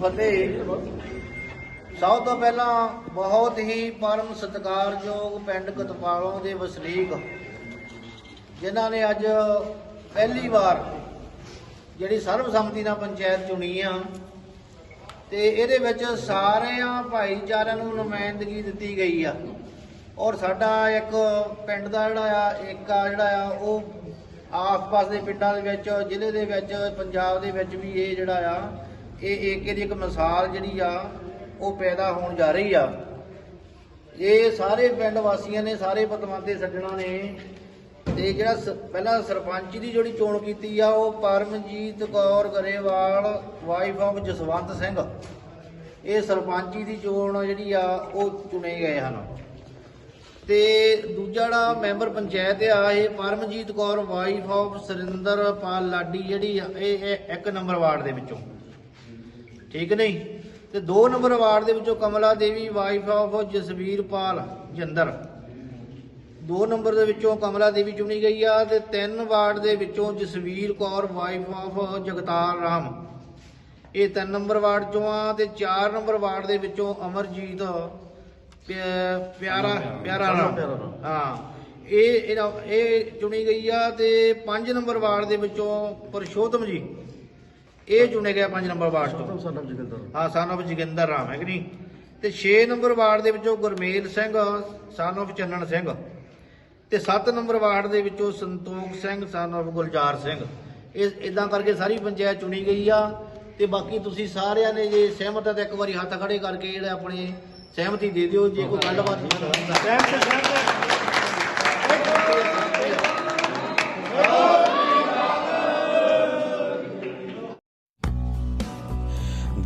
ਫਤਿਹ। ਸਭ ਤੋਂ ਪਹਿਲਾਂ ਬਹੁਤ ਹੀ ਪਰਮ ਸਤਿਕਾਰਯੋਗ ਪਿੰਡ ਕਤਪਾਲੋਂ ਦੇ ਵਸਨੀਕ, ਜਿਨ੍ਹਾਂ ਨੇ ਅੱਜ ਪਹਿਲੀ ਵਾਰ ਜਿਹੜੀ ਸਰਬਸੰਮਤੀ ਨਾਲ ਪੰਚਾਇਤ ਚੁਣੀ ਆ ਤੇ ਇਹਦੇ ਵਿੱਚ ਸਾਰਿਆਂ ਭਾਈਚਾਰਿਆਂ ਨੂੰ ਨੁਮਾਇੰਦਗੀ ਦਿੱਤੀ ਗਈ ਆ। ਔਰ ਸਾਡਾ ਇੱਕ ਪਿੰਡ ਦਾ ਜਿਹੜਾ ਆ ਏਕਾ ਜਿਹੜਾ ਆ, ਉਹ ਆਸ-ਪਾਸ ਦੇ ਪਿੰਡਾਂ ਦੇ ਵਿੱਚ, ਜ਼ਿਲ੍ਹੇ ਦੇ ਵਿੱਚ, ਪੰਜਾਬ ਦੇ ਵਿੱਚ ਵੀ ਇਹ ਜਿਹੜਾ ਆ ਇਹ ਏਕੇ ਦੀ ਇੱਕ ਮਿਸਾਲ ਜਿਹੜੀ ਆ, ਉਹ ਪੈਦਾ ਹੋਣ ਜਾ ਰਹੀ ਆ। ਇਹ ਸਾਰੇ ਪਿੰਡ ਵਾਸੀਆਂ ਨੇ, ਸਾਰੇ ਪਤਵੰਤੇ ਸੱਜਣਾ ਨੇ, ਤੇ ਜਿਹੜਾ ਸ- ਪਹਿਲਾਂ ਸਰਪੰਚ ਦੀ ਜਿਹੜੀ ਚੋਣ ਕੀਤੀ ਆ, ਉਹ ਪਰਮਜੀਤ ਕੌਰ ਗਰੇਵਾਲ ਵਾਈਫ ਆਫ ਜਸਵੰਤ ਸਿੰਘ। ਇਹ ਸਰਪੰਚੀ ਦੀ ਚੋਣ ਜਿਹੜੀ ਆ, ਉਹ ਚੁਣੇ ਗਏ ਹਨ। ਤੇ ਦੂਜਾ ਜਿਹੜਾ ਮੈਂਬਰ ਪੰਚਾਇਤ ਆ, ਇਹ ਪਰਮਜੀਤ ਕੌਰ ਵਾਈਫ ਆਫ ਸੁਰਿੰਦਰ ਪਾਲ ਲਾਡੀ ਜਿਹੜੀ ਇਹ ਇੱਕ ਨੰਬਰ ਵਾਰਡ ਦੇ ਵਿੱਚੋਂ। ਠੀਕ ਨਹੀਂ? ਤੇ 2 ਨੰਬਰ ਵਾਰਡ ਦੇ ਵਿੱਚੋਂ Kamla Devi wife of Jasvir Pal Jinder. 2 number ਦੇ ਵਿੱਚੋਂ ਕਮਲਾ ਦੇਵੀ ਚੁਣੀ ਗਈ ਆ ਤੇ 3 ਵਾਰਡ ਦੇ ਵਿੱਚੋਂ ਜਸਵੀਰ ਕੌਰ ਵਾਈਫ ਆਫ ਜਗਤਾਰ ਰਾਮ। ਇਹ 3 ਨੰਬਰ ਵਾਰਡ ਚੋਂ ਆ ਤੇ 4 ਨੰਬਰ ਵਾਰਡ ਦੇ ਵਿੱਚੋਂ ਅਮਰਜੀਤ ਪਿਆ- ਪਿਆਰਾ ਪਿਆਰਾ ਰਾਮ। ਹਾਂ। ਇਹ ਇਹ ਚੁਣੀ ਗਈ ਆ ਤੇ 5 ਨੰਬਰ ਵਾਰਡ ਦੇ ਵਿੱਚੋਂ ਪਰਸ਼ੋਤਮ ਜੀ। ਇਹ ਚੁਣੇ ਗਿਆ 5 ਨੰਬਰ ਵਾਰਡ ਤੋਂ। ਸਾਡਾ ਜਗਿੰਦਰ ਹਾਂ son of ਜੋਗਿੰਦਰ ਰਾਮ ਹੈ ਕਿ ਨਹੀਂ? ਤੇ 6 ਨੰਬਰ ਵਾਰਡ ਦੇ ਵਿੱਚੋਂ ਗੁਰਮੇਲ ਸਿੰਘ son of ਚੰਨਣ ਸਿੰਘ। ਤੇ 7 ਨੰਬਰ ਵਾਰਡ ਦੇ ਵਿੱਚੋਂ ਸੰਤੋਖ ਸਿੰਘ son of ਗੁਲਜ਼ਾਰ ਸਿੰਘ। ਇਹ ਇਦਾਂ ਕਰਕੇ ਸਾਰੀ ਪੰਚਾਇਤ ਚੁਣੀ ਗਈ ਆ ਤੇ ਬਾਕੀ ਤੁਸੀਂ ਸਾਰਿਆਂ ਨੇ ਜੇ ਸਹਿਮਤ ਹੈ ਤਾਂ ਇੱਕ ਵਾਰੀ ਹੱਥ ਖੜੇ ਕਰਕੇ ਜਿਹੜੇ ਆਪਣੇ ਸਹਿਮਤੀ ਦੇ ਦਿਓ ਜੇ ਕੋਈ ਗੱਲਬਾਤ